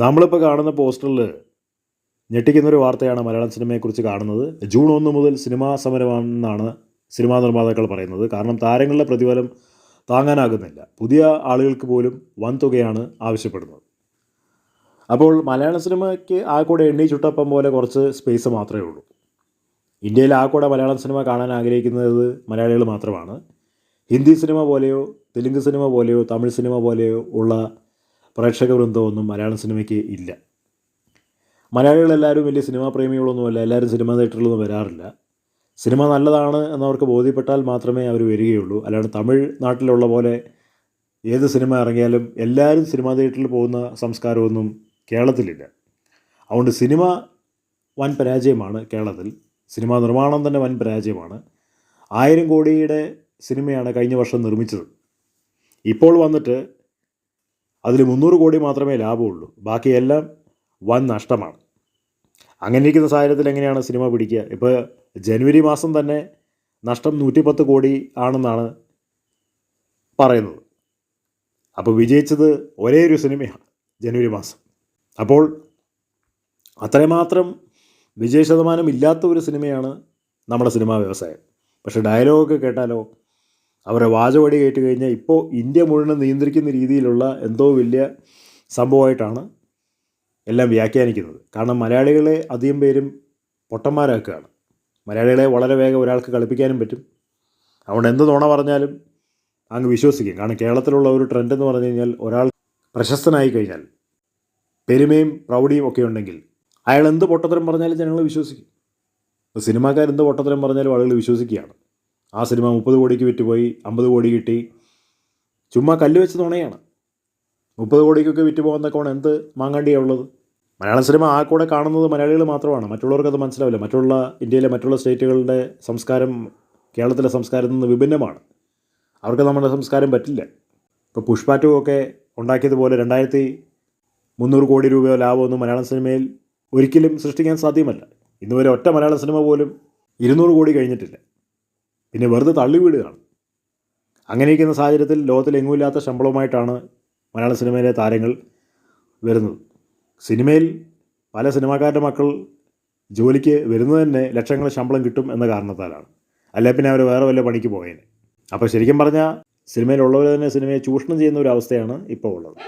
നമ്മളിപ്പോൾ കാണുന്ന പോസ്റ്ററിൽ ഞെട്ടിക്കുന്നൊരു വാർത്തയാണ് മലയാളം സിനിമയെക്കുറിച്ച് കാണുന്നത്. ജൂൺ ഒന്ന് മുതൽ സിനിമാ സമരമാണെന്നാണ് സിനിമാ നിർമ്മാതാക്കൾ പറയുന്നത്. കാരണം താരങ്ങളുടെ പ്രതിഫലം താങ്ങാനാകുന്നില്ല. പുതിയ ആളുകൾക്ക് പോലും വൻതുകയാണ് ആവശ്യപ്പെടുന്നത്. അപ്പോൾ മലയാള സിനിമയ്ക്ക് ആ കൂടെ എണ്ണി ചുട്ടപ്പം പോലെ കുറച്ച് സ്പേസ് മാത്രമേ ഉള്ളൂ. ഇന്ത്യയിൽ ആ കൂടെ മലയാളം സിനിമ കാണാൻ ആഗ്രഹിക്കുന്നത് മലയാളികൾ മാത്രമാണ്. ഹിന്ദി സിനിമ പോലെയോ തെലുങ്ക് സിനിമ പോലെയോ തമിഴ് സിനിമ പോലെയോ ഉള്ള പ്രേക്ഷക വൃന്ദമൊന്നും മലയാള സിനിമയ്ക്ക് ഇല്ല. മലയാളികളെല്ലാവരും വലിയ സിനിമാ പ്രേമികളൊന്നുമല്ല എല്ലാവരും സിനിമാ തിയേറ്ററിലൊന്നും വരാറില്ല. സിനിമ നല്ലതാണ് എന്നവർക്ക് ബോധ്യപ്പെട്ടാൽ മാത്രമേ അവർ വരികയുള്ളൂ. അല്ലാണ്ട് തമിഴ് നാട്ടിലുള്ള പോലെ ഏത് സിനിമ ഇറങ്ങിയാലും എല്ലാവരും സിനിമാ തിയേറ്ററിൽ പോകുന്ന സംസ്കാരമൊന്നും കേരളത്തിലില്ല. അതുകൊണ്ട് സിനിമ വൻ പരാജയമാണ് കേരളത്തിൽ. സിനിമാ നിർമ്മാണം തന്നെ വൻ പരാജയമാണ്. ആയിരം കോടിയുടെ സിനിമയാണ് കഴിഞ്ഞ വർഷം നിർമ്മിച്ചത്. ഇപ്പോൾ വന്നിട്ട് അതിൽ മുന്നൂറ് കോടി മാത്രമേ ലാഭമുള്ളൂ. ബാക്കിയെല്ലാം വൻ നഷ്ടമാണ്. അങ്ങനെ ഇരിക്കുന്ന സാഹചര്യത്തിൽ എങ്ങനെയാണ് സിനിമ പിടിക്കുക? ഇപ്പോൾ ജനുവരി മാസം തന്നെ നഷ്ടം നൂറ്റിപ്പത്ത് കോടി ആണെന്നാണ് പറയുന്നത്. അപ്പോൾ വിജയിച്ചത് ഒരേ ഒരു സിനിമയാണ് ജനുവരി മാസം. അപ്പോൾ അത്രമാത്രം വിജയ ശതമാനം ഇല്ലാത്ത ഒരു സിനിമയാണ് നമ്മുടെ സിനിമാ വ്യവസായം. പക്ഷേ ഡയലോഗൊക്കെ കേട്ടാലോ അവരുടെ വാചവടി കയറ്റി കഴിഞ്ഞാൽ ഇപ്പോൾ ഇന്ത്യ മുഴുവൻ നിയന്ത്രിക്കുന്ന രീതിയിലുള്ള എന്തോ വലിയ സംഭവമായിട്ടാണ് എല്ലാം വ്യാഖ്യാനിക്കുന്നത്. കാരണം മലയാളികളെ അധികം പേരും പൊട്ടന്മാരാക്കുകയാണ്. മലയാളികളെ വളരെ വേഗം ഒരാൾക്ക് കളിപ്പിക്കാനും പറ്റും. അതുകൊണ്ട് എന്ത് തോണ പറഞ്ഞാലും അങ്ങ് വിശ്വസിക്കും. കാരണം കേരളത്തിലുള്ള ഒരു ട്രെൻഡ് എന്ന് പറഞ്ഞു കഴിഞ്ഞാൽ ഒരാൾ പ്രശസ്തനായി കഴിഞ്ഞാൽ പെരുമയും പ്രൗഢിയും ഒക്കെ ഉണ്ടെങ്കിൽ അയാൾ എന്ത് പൊട്ടത്തരം പറഞ്ഞാലും ജനങ്ങൾ വിശ്വസിക്കും. എന്ത് പൊട്ടത്തരം പറഞ്ഞാലും ആളുകൾ വിശ്വസിക്കുകയാണ്. ആ സിനിമ മുപ്പത് കോടിക്ക് വിറ്റുപോയി അമ്പത് കോടി കിട്ടി. ചുമ്മാ കല്ല് വെച്ച് തുണയാണ് മുപ്പത് കോടിക്കൊക്കെ വിറ്റ് തക്കവണ്ണം എന്ത് മാങ്ങാണ്ടിയാണ് ഉള്ളത്? മലയാള സിനിമ ആ കൂടെ കാണുന്നത് മലയാളികൾ മാത്രമാണ്. മറ്റുള്ളവർക്ക് അത് മനസ്സിലാവില്ല. മറ്റുള്ള ഇന്ത്യയിലെ മറ്റുള്ള സ്റ്റേറ്റുകളുടെ സംസ്കാരം കേരളത്തിലെ സംസ്കാരത്തിൽ നിന്ന് വിഭിന്നമാണ്. അവർക്ക് നമ്മുടെ സംസ്കാരം പറ്റില്ല. ഇപ്പോൾ പുഷ്പ ടു ഒക്കെ ഉണ്ടാക്കിയതുപോലെ രണ്ടായിരത്തി മുന്നൂറ് കോടി രൂപയോ ലാഭമൊന്നും മലയാള സിനിമയിൽ ഒരിക്കലും സൃഷ്ടിക്കാൻ സാധ്യമല്ല. ഇന്നുവരെ ഒറ്റ മലയാള സിനിമ പോലും ഇരുന്നൂറ് കോടി കഴിഞ്ഞിട്ടില്ല. പിന്നെ വെറുതെ തള്ളിവിടുകയാണ്. അങ്ങനെ ഇരിക്കുന്ന സാഹചര്യത്തിൽ ലോകത്തിൽ എങ്ങുമില്ലാത്ത ശമ്പളവുമായിട്ടാണ് മലയാള സിനിമയിലെ താരങ്ങൾ വരുന്നത്. സിനിമയിൽ പല സിനിമാക്കാരുടെ മക്കൾ ജോലിക്ക് വരുന്നത് തന്നെ ലക്ഷങ്ങൾ ശമ്പളം കിട്ടും എന്ന കാരണത്താലാണ്. അല്ലെ പിന്നെ അവർ വേറെ വല്ല പണിക്ക് പോയേനെ. അപ്പോൾ ശരിക്കും പറഞ്ഞാൽ സിനിമയിലുള്ളവർ തന്നെ സിനിമയെ ചൂഷണം ചെയ്യുന്ന ഒരു അവസ്ഥയാണ് ഇപ്പോൾ ഉള്ളത്.